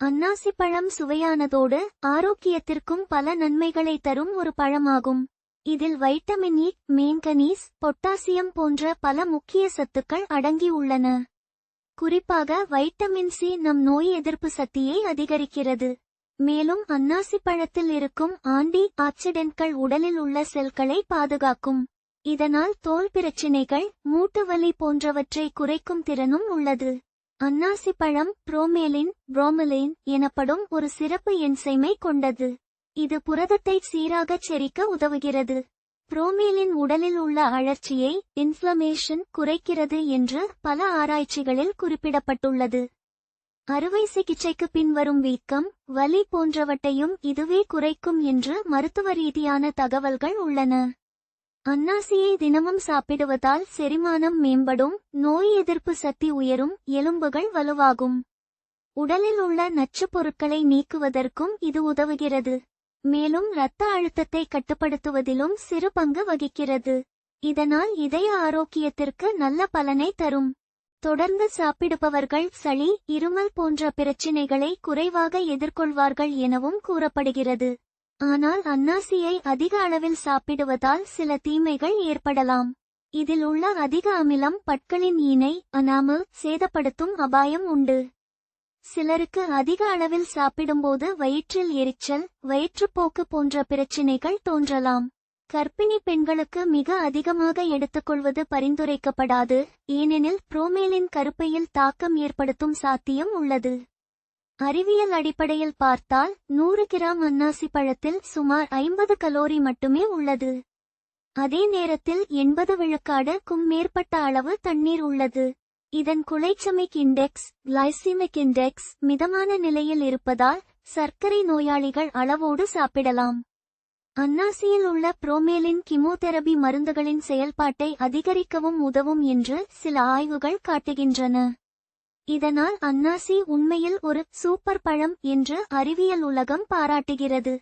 அன்னாசி பழம் சுவையானதோடு ஆரோக்கியத்திற்கும் பல நன்மைகளை தரும் ஒரு பழமாகும். இதில் வைட்டமின் இ மேங்கனீஸ் பொட்டாசியம் போன்ற பல முக்கிய சத்துக்கள் அடங்கியுள்ளன குறிப்பாக வைட்டமின் சி நம் நோய் எதிர்ப்பு சக்தியை அதிகரிக்கிறது. மேலும் அன்னாசி பழத்தில் இருக்கும் ஆண்டி ஆக்சிடென்ட்கள் உடலில் உள்ள செல்களை பாதுகாக்கும். இதனால் தோல் பிரச்சினைகள் மூட்டு வலி போன்றவற்றை குறைக்கும் திறனும் உள்ளது. அன்னாசி பழம் புரோமேலின் புரோமலின் எனப்படும் ஒரு சிறப்பு என்சைமை கொண்டது. இது புரதத்தை சீராகச் செரிக்க உதவுகிறது. புரோமேலின் உடலில் உள்ள அழற்சியை இன்ஃப்ளமேஷன் குறைக்கிறது என்று பல ஆராய்ச்சிகளில் குறிப்பிடப்பட்டுள்ளது. அறுவை சிகிச்சைக்கு பின்வரும் வீக்கம் வலி போன்றவற்றையும் இதுவே குறைக்கும் என்று மருத்துவ ரீதியான தகவல்கள் உள்ளன. அன்னாசியை தினமும் சாப்பிடுவதால் செரிமானம் மேம்படும் நோய் எதிர்ப்பு சக்தி உயரும் எலும்புகள் வலுவாகும். உடலில் உள்ள நச்சுப் பொருட்களை நீக்குவதற்கும் இது உதவுகிறது. மேலும் இரத்த அழுத்தத்தை கட்டுப்படுத்துவதிலும் சிறு பங்கு வகிக்கிறது. இதனால் இதய ஆரோக்கியத்திற்கு நல்ல பலனை தரும். தொடர்ந்து சாப்பிடுபவர்கள் சளி இருமல் போன்ற பிரச்சினைகளை குறைவாக எதிர்கொள்வார்கள் எனவும் கூறப்படுகிறது. ஆனால் அன்னாசியை அதிக அளவில் சாப்பிடுவதால் சில தீமைகள் ஏற்படலாம். இதில் உள்ள அதிக அமிலம் பற்களின் ஈனை அனாமல் சேதப்படுத்தும் அபாயம் உண்டு. சிலருக்கு அதிக அளவில் சாப்பிடும்போது வயிற்றில் எரிச்சல் வயிற்றுப்போக்கு போன்ற பிரச்சினைகள் தோன்றலாம். கர்ப்பிணி பெண்களுக்கு மிக அதிகமாக எடுத்துக்கொள்வது பரிந்துரைக்கப்படாது ஏனெனில் புரோமேலின் கருப்பையில் தாக்கம் ஏற்படுத்தும் சாத்தியம் உள்ளது. அறிவியல் அடிப்படையில் பார்த்தால் நூறு கிராம் அன்னாசி பழத்தில் சுமார் ஐம்பது கலோரி மட்டுமே உள்ளது. அதே நேரத்தில் எண்பது விழுக்காடுக்கும் மேற்பட்ட அளவு தண்ணீர் உள்ளது. இதன் குலைச்சமிக் இண்டெக்ஸ் கிளைசிமிக் இண்டெக்ஸ் மிதமான நிலையில் இருப்பதால் சர்க்கரை நோயாளிகள் அளவோடு சாப்பிடலாம். அன்னாசியில் உள்ள புரோமேலின் கிமோதெரபி மருந்துகளின் செயல்பாட்டை அதிகரிக்கவும் உதவும் என்று சில ஆய்வுகள் காட்டுகின்றன. இதனால் அன்னாசி உண்மையில் ஒரு சூப்பர் பழம் என்று அறிவியல் உலகம் பாராட்டுகிறது.